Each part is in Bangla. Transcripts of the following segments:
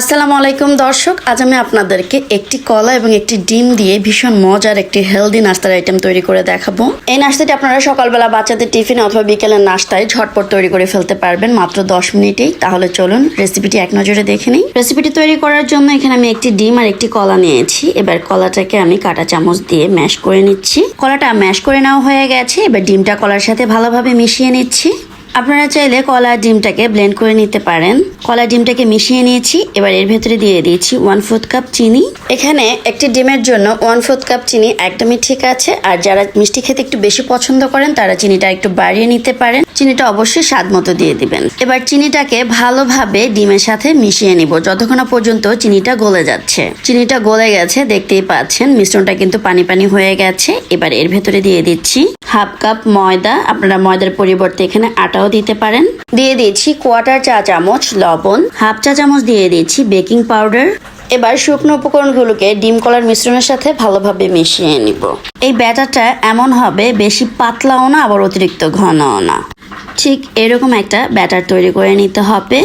আসসালামু আলাইকুম দর্শক, আজ আমি আপনাদেরকে একটি কলা এবং একটি ডিম দিয়ে ভীষণ মজার একটি হেলদি নাস্তার আইটেম তৈরি করে দেখাবো। এই নাস্তাটি আপনারা সকালবেলা বাচ্চাদের টিফিন অথবা বিকেলের নাস্তায় ঝটপট তৈরি করে ফেলতে পারবেন মাত্র দশ মিনিটেই। তাহলে চলুন রেসিপিটি এক নজরে দেখে নিই। রেসিপিটি তৈরি করার জন্য এখানে আমি একটি ডিম আর একটি কলা নিয়েছি। এবার কলাটাকে আমি কাটা চামচ দিয়ে ম্যাশ করে নিচ্ছি। কলাটা ম্যাশ করে নেওয়া হয়ে গেছে। এবার ডিমটা কলার সাথে ভালোভাবে মিশিয়ে নিচ্ছি। আপনারা চাইলে কলা ডিমটাকে ব্লেন্ড করে নিতে পারেন। কলা ডিমটাকে মিশিয়ে নিয়েছি, এবার এর ভেতরে দিয়ে দিয়েছি ওয়ান ফোর্থ কাপ চিনি। এখানে একটি ডিমের জন্য ওয়ান ফোর্থ কাপ চিনি একদমই ঠিক আছে, আর যারা মিষ্টি খেতে একটু বেশি পছন্দ করেন, তারা চিনিটা একটু বাড়িয়ে নিতে পারেন। চিনিটা অবশ্যই স্বাদ মতো দিয়ে দিবেন। এবার চিনিটাকে ভালোভাবে ডিমের সাথে মিশিয়ে নিব, যতক্ষণ পর্যন্ত চিনিটা গলে যাচ্ছে। চিনিটা গলে গেছে, দেখতেই পাচ্ছেন, মিশ্রণটা কিন্তু পানি পানি হয়ে গেছে। এবার এর ভেতরে দিয়ে দিচ্ছি হাফ কাপ ময়দা। আপনারা ময়দার পরিবর্তে এখানে আটাও দিতে পারেন? দিয়ে দিচ্ছি কোয়াটার চা চামচ লবণ। হাফ চা চামচ দিয়ে দিচ্ছি বেকিং পাউডার। এবার শুকনো উপকরণগুলোকে ডিম কলার মিশ্রণের সাথে ভালোভাবে মিশিয়ে নিব। এই ব্যাটারটা এমন হবে বেশি পাতলাও না আবার অতিরিক্ত ঘনও না। ঠিক এরকম একটা ব্যাটার তৈরি করে নিতে হবে।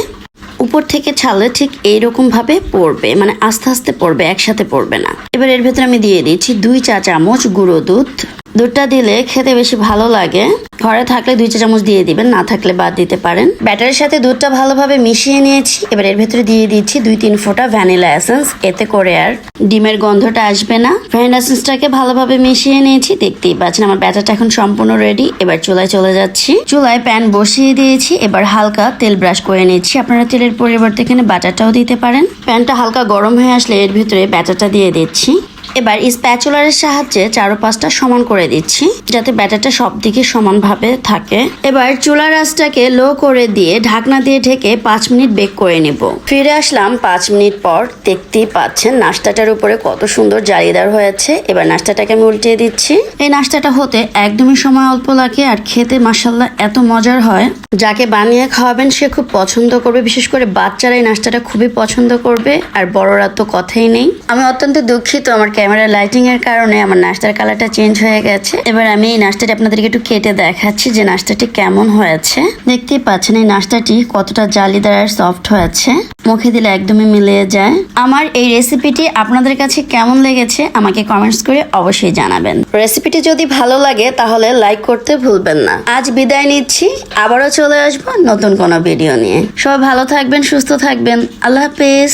উপর থেকে ছালে ঠিক এইরকম ভাবে পড়বে মানে আস্তে আস্তে পড়বে একসাথে পড়বে না। এবার এর ভেতরে আমি দিয়ে দিচ্ছি দুই চা চামচ গুঁড়ো দুধ। দুধটা দিলে খেতে বেশি ভালো লাগে। ঘরে থাকলে দুই চা চামচ দিয়ে দিবেন, না থাকলে বাদ দিতে পারেন। ব্যাটারের সাথে দুধটা ভালোভাবে মিশিয়ে নিয়েছি। এবার এর ভেতরে দিয়ে দিচ্ছি দুই তিন ফোঁটা ভ্যানিলা এসেন্স। এতে করে আর ডিমের গন্ধটা আসবে না। ভ্যানিলা এসেন্সটাকে ভালোভাবে মিশিয়ে নিয়েছি। দেখতেই পাচ্ছেন আমার ব্যাটারটা এখন সম্পূর্ণ রেডি এবার চুলায় চলে যাচ্ছি। চুলায় প্যান বসিয়ে দিয়েছি। এবার হালকা তেল ব্রাশ করে নিচ্ছি। আপনারা তেলের পরিবর্তে এখানে বাটারটাও দিতে পারেন। প্যানটা হালকা গরম হয়ে আসলে এর ভেতরে ব্যাটারটা দিয়ে দিচ্ছি। এবার স্প্যাচুলারের সাহায্যে চারো পাঁচটা সমান করে দিচ্ছি, যাতে ব্যাটারটা সব দিকে সমানভাবে থাকে। এবার চুলার আঁচটাকে লো করে দিয়ে ঢাকনা দিয়ে ঢেকে পাঁচ মিনিট বেক করে নেব। ফিরে আসলাম পাঁচ মিনিট পর, দেখতেই পাচ্ছেন নাস্তাটার উপরে কত সুন্দর জালিদার হয়েছে। এবার নাস্তাটাকে আমি উল্টিয়ে দিচ্ছি। এই নাস্তাটা হতে একদমই সময় অল্প লাগে, আর খেতে মাসাল্লাহ এত মজার হয়। যাকে বানিয়ে খাওয়াবেন, সে খুব পছন্দ করবে। বিশেষ করে বাচ্চারা এই নাস্তাটা খুবই পছন্দ করবে, আর বড়রা তো কথাই নেই। আমি অত্যন্ত দুঃখিত আমার ক্যামেরা লাইটিং এর কারণে আমার নাস্তার কালারটা চেঞ্জ হয়ে গেছে। এবার আমি এই নাস্তাটি আপনাদেরকে একটু কেটে দেখাচ্ছি যে নাস্তাটি কেমন হয়েছে। দেখতেই পাচ্ছেন এই নাস্তাটি কতটা জালিদার আর সফট হয়েছে। মুখে দিলে একদমই মিলিয়ে যায়। আমার এই রেসিপিটি আপনাদের কাছে কেমন লেগেছে আমাকে কমেন্টস করে অবশ্যই জানাবেন। রেসিপিটি যদি ভালো লাগে তাহলে লাইক করতে ভুলবেন না। আজ বিদায় নিচ্ছি। আবারও চলে আসব নতুন কোনো ভিডিও নিয়ে। সবাই ভালো থাকবেন, সুস্থ থাকবেন। আল্লাহ হাফেজ।